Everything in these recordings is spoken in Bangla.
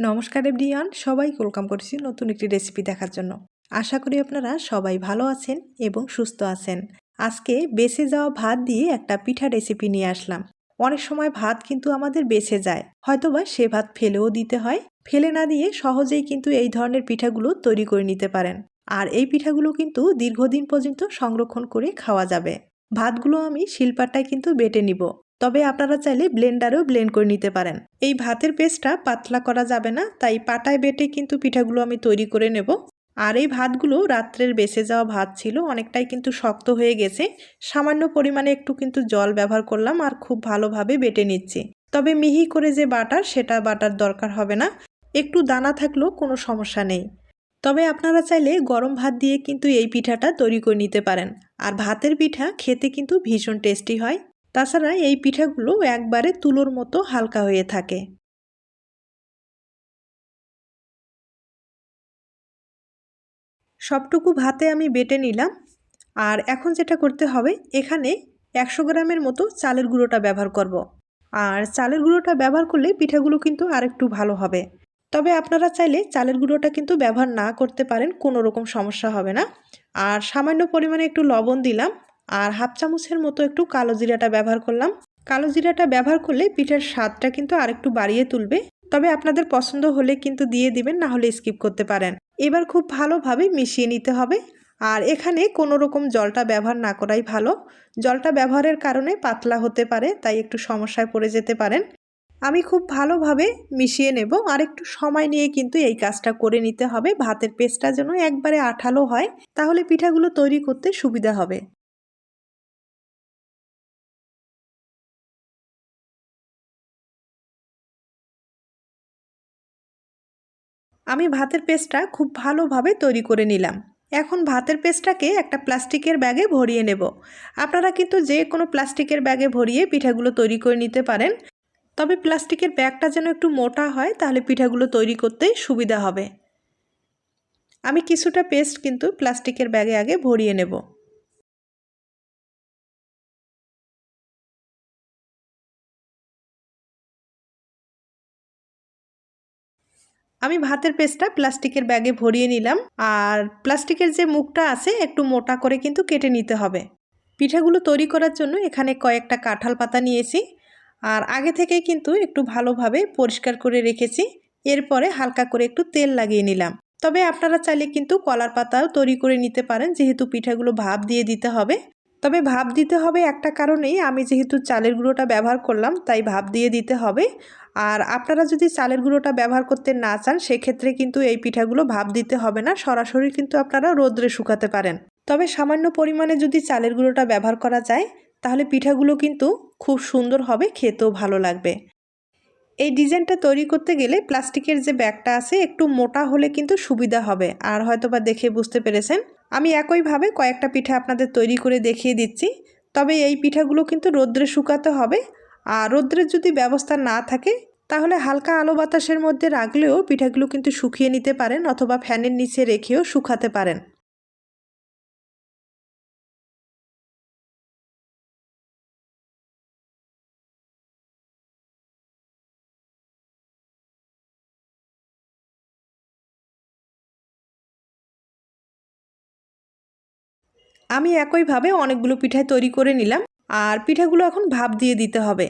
নমস্কার এভরিয়ান সবাই ওয়েলকাম করছি নতুন একটি রেসিপি দেখার জন্য। আশা করি আপনারা সবাই ভালো আছেন এবং সুস্থ আছেন। আজকে বেঁচে যাওয়া ভাত দিয়ে একটা পিঠা রেসিপি নিয়ে আসলাম। অনেক সময় ভাত কিন্তু আমাদের বেঁচে যায়। হয়তোবা সে ভাত ফেলেও দিতে হয়। ফেলে না দিয়ে সহজেই কিন্তু এই ধরনের পিঠাগুলো তৈরি করে নিতে পারেন। আর এই পিঠাগুলো কিন্তু দীর্ঘদিন পর্যন্ত সংরক্ষণ করে খাওয়া যাবে। ভাতগুলো আমি শিলপাটায় কিন্তু বেটে নিব। তবে আপনারা চাইলে ব্লেন্ডারেও ব্লেন্ড করে নিতে পারেন। এই ভাতের পেস্টটা পাতলা করা যাবে না, তাই পাটায় বেটে কিন্তু পিঠাগুলো আমি তৈরি করে নেব। আর এই ভাতগুলো রাত্রের বেঁচে যাওয়া ভাত ছিল, অনেকটাই কিন্তু শক্ত হয়ে গেছে। সামান্য পরিমাণে একটু কিন্তু জল ব্যবহার করলাম আর খুব ভালোভাবে বেটে নিচ্ছি। তবে মিহি করে যে বাটার সেটা বাটার দরকার হবে না। একটু দানা থাকলেও কোনো সমস্যা নেই। তবে আপনারা চাইলে গরম ভাত দিয়ে কিন্তু এই পিঠাটা তৈরি করে নিতে পারেন। আর ভাতের পিঠা খেতে কিন্তু ভীষণ টেস্টি হয়। তাছাড়া এই পিঠাগুলো একবারে তুলোর মতো হালকা হয়ে থাকে। সবটুকু ভাতে আমি বেটে নিলাম। আর এখন যেটা করতে হবে, এখানে একশো গ্রামের মতো চালের গুঁড়োটা ব্যবহার করব। আর চালের গুঁড়োটা ব্যবহার করলে পিঠাগুলো কিন্তু আরেকটু ভালো হবে। তবে আপনারা চাইলে চালের গুঁড়োটা কিন্তু ব্যবহার না করতে পারেন, কোনো রকম সমস্যা হবে না। আর সামান্য পরিমাণে একটু লবণ দিলাম। আর হাফ চামচের মতো একটু কালো জিরাটা ব্যবহার করলাম। কালো জিরাটা ব্যবহার করলে পিঠার স্বাদটা কিন্তু আরেকটু বাড়িয়ে তুলবে। তবে আপনাদের পছন্দ হলে কিন্তু দিয়ে দিবেন, না হলে স্কিপ করতে পারেন। এবার খুব ভালোভাবে মিশিয়ে নিতে হবে। আর এখানে কোনো রকম জলটা ব্যবহার না করাই ভালো। জলটা ব্যবহারের কারণে পাতলা হতে পারে, তাই একটু সমস্যায় পড়ে যেতে পারেন। আমি খুব ভালোভাবে মিশিয়ে নেব। আর একটু সময় নিয়ে কিন্তু এই কাজটা করে নিতে হবে। ভাতের পেস্টটা যেন একবারে আঠালো হয়, তাহলে পিঠাগুলো তৈরি করতে সুবিধা হবে। আমি ভাতের পেস্টটা খুব ভালোভাবে তৈরি করে নিলাম। এখন ভাতের পেস্টটাকে একটা প্লাস্টিকের ব্যাগে ভরিয়ে নেব। আপনারা কিন্তু যে কোনো প্লাস্টিকের ব্যাগে ভরিয়ে পিঠাগুলো তৈরি করে নিতে পারেন। তবে প্লাস্টিকের ব্যাগটা যেন একটু মোটা হয়, তাহলে পিঠাগুলো তৈরি করতে সুবিধা হবে। আমি কিছুটা পেস্ট কিন্তু প্লাস্টিকের ব্যাগে আগে ভরিয়ে নেব। আমি ভাতের পেস্টটা প্লাস্টিকের ব্যাগে ভরিয়ে নিলাম আর প্লাস্টিকের যে মুখটা আছে একটু মোটা করে কিন্তু কেটে নিতে হবে। পিঠাগুলো তৈরি করার জন্য এখানে কয়েকটা কাঁঠাল পাতা নিয়েছি আর আগে থেকে কিন্তু একটু ভালোভাবে পরিষ্কার করে রেখেছি। এরপরে হালকা করে একটু তেল লাগিয়ে নিলাম। তবে আপনারা চাইলে কিন্তু কলার পাতাও তৈরি করে নিতে পারেন, যেহেতু পিঠাগুলো ভাপ দিয়ে দিতে হবে। তবে ভাব দিতে হবে একটা কারণেই, আমি যেহেতু চালের গুঁড়োটা ব্যবহার করলাম, তাই ভাব দিয়ে দিতে হবে। আর আপনারা যদি চালের গুঁড়োটা ব্যবহার করতে না চান, সেক্ষেত্রে কিন্তু এই পিঠাগুলো ভাব দিতে হবে না, সরাসরি কিন্তু আপনারা রোদ্রে শুকাতে পারেন। তবে সামান্য পরিমাণে যদি চালের গুঁড়োটা ব্যবহার করা যায়, তাহলে পিঠাগুলো কিন্তু খুব সুন্দর হবে, খেতেও ভালো লাগবে। এই ডিজাইনটা তৈরি করতে গেলে প্লাস্টিকের যে ব্যাগটা আছে, একটু মোটা হলে কিন্তু সুবিধা হবে। আর হয়তো বা দেখে বুঝতে পেরেছেন আমি একইভাবে কয়েকটা পিঠা আপনাদের তৈরি করে দেখিয়ে দিচ্ছি। তবে এই পিঠাগুলো কিন্তু রোদ্রে শুকাতে হবে। আর রোদ্রের যদি ব্যবস্থা না থাকে, তাহলে হালকা আলো বাতাসের মধ্যে রাখলেও পিঠাগুলো কিন্তু শুকিয়ে নিতে পারেন অথবা ফ্যানের নিচে রেখেও শুকাতে পারেন। আমি একইভাবে অনেকগুলো পিঠাই তৈরি করে নিলাম, আর পিঠাগুলো এখন ভাপ দিয়ে দিতে হবে।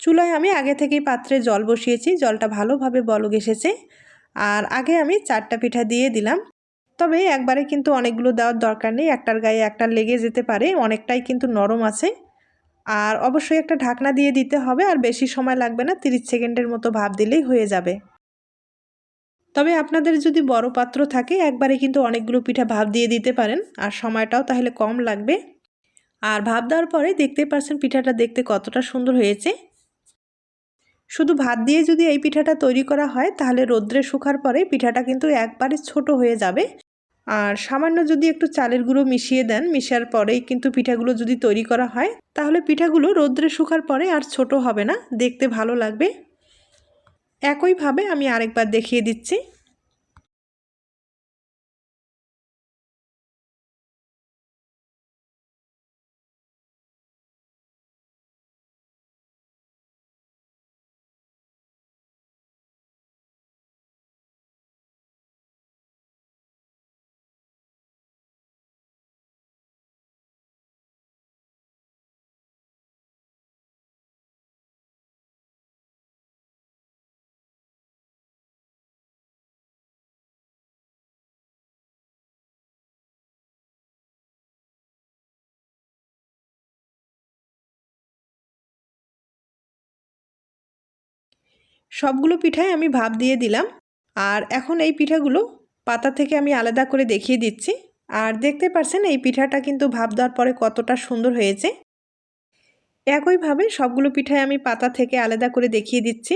চুলায় আমি আগে থেকেই পাত্রে জল বসিয়েছি, জলটা ভালোভাবে বলগ এসেছে, আর আগে আমি চারটা পিঠা দিয়ে দিলাম। তবে একবারে কিন্তু অনেকগুলো দেওয়ার দরকার নেই, একটার গায়ে একটা লেগে যেতে পারে, অনেকটাই কিন্তু নরম আছে। আর অবশ্যই একটা ঢাকনা দিয়ে দিতে হবে, আর বেশি সময় লাগবে না, তিরিশ সেকেন্ডের মতো ভাপ দিলেই হয়ে যাবে। তবে আপনাদের যদি বড় পাত্র থাকে, একবারে কিন্তু অনেকগুলো পিঠা ভাপ দিয়ে দিতে পারেন। আর সময়টাও তাহলে কম লাগবে। আর ভাপ দেওয়ার পরে দেখতে পারছেন পিঠাটা দেখতে কতটা সুন্দর হয়েছে। শুধু ভাত দিয়ে যদি এই পিঠাটা তৈরি করা হয়, তাহলে রোদ্রে শুকার পরে পিঠাটা কিন্তু একবারে ছোট হয়ে যাবে। আর সামান্য যদি একটু চালের গুঁড়ো মিশিয়ে দেন, মিশার পরেই কিন্তু পিঠাগুলো যদি তৈরি করা হয়, তাহলে পিঠাগুলো রোদ্রে শুকার পরে আর ছোট হবে না। দেখতে ভালো লাগবে। একইভাবে আমি আরেকবার দেখিয়ে দিচ্ছি। সবগুলো পিঠায় আমি ভাব দিয়ে দিলাম। আর এখন এই পিঠাগুলো পাতা থেকে আমি আলাদা করে দেখিয়ে দিচ্ছি। আর দেখতে পারছেন এই পিঠাটা কিন্তু ভাব দেওয়ার পরে কতটা সুন্দর হয়েছে। একইভাবে সবগুলো পিঠায় আমি পাতা থেকে আলাদা করে দেখিয়ে দিচ্ছি।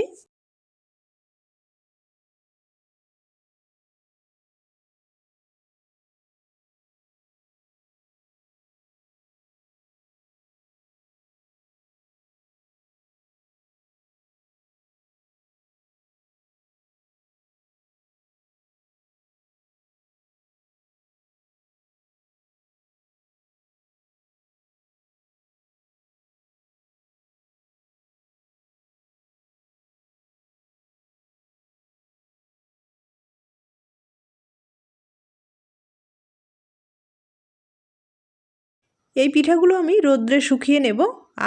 এই পিঠাগুলো আমি রোদ্রে শুকিয়ে নেব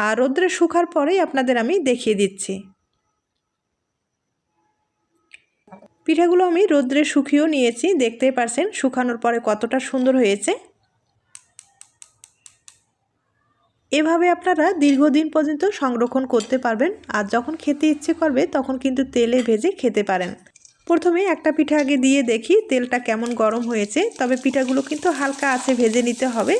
আর রোদ্রে শুকার পরেই আপনাদের আমি দেখিয়ে দিচ্ছি। পিঠাগুলো আমি রোদ্রে শুকিয়েও নিয়েছি, দেখতেই পারছেন শুকানোর পরে কতটা সুন্দর হয়েছে। এভাবে আপনারা দীর্ঘদিন পর্যন্ত সংরক্ষণ করতে পারবেন আর যখন খেতে ইচ্ছে করবে তখন কিন্তু তেলে ভেজে খেতে পারেন। প্রথমে একটা পিঠা আগে দিয়ে দেখি তেলটা কেমন গরম হয়েছে, তবে পিঠাগুলো কিন্তু হালকা আছে, ভেজে নিতে হবে।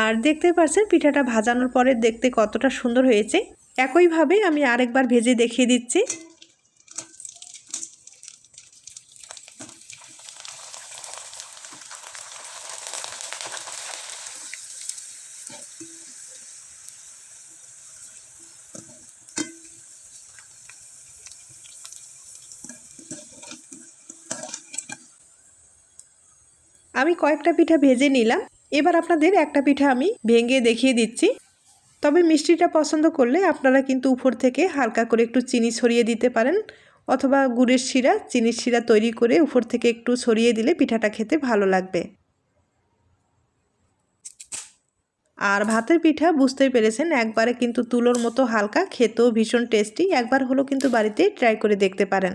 আর দেখতে পাচ্ছেন, পিঠাটা ভাজানোর পরে দেখতে কতটা সুন্দর হয়েছে। একইভাবে আমি আরেকবার ভেজে দেখিয়ে দিচ্ছি। আমি কয়েকটা পিঠা ভেজে নিলাম। এবার আপনাদের একটা পিঠা আমি ভেঙে দেখিয়ে দিচ্ছি। তবে মিষ্টিটা পছন্দ করলে আপনারা কিন্তু উপর থেকে হালকা করে একটু চিনি ছড়িয়ে দিতে পারেন, অথবা গুড়ের শিরা, চিনির শিরা তৈরি করে উপর থেকে একটু ছড়িয়ে দিলে পিঠাটা খেতে ভালো লাগবে। আর ভাতের পিঠা বুঝতেই পেরেছেন, একবারে কিন্তু তুলোর মতো হালকা, খেতেও ভীষণ টেস্টি, একবার হলো কিন্তু বাড়িতে ট্রাই করে দেখতে পারেন।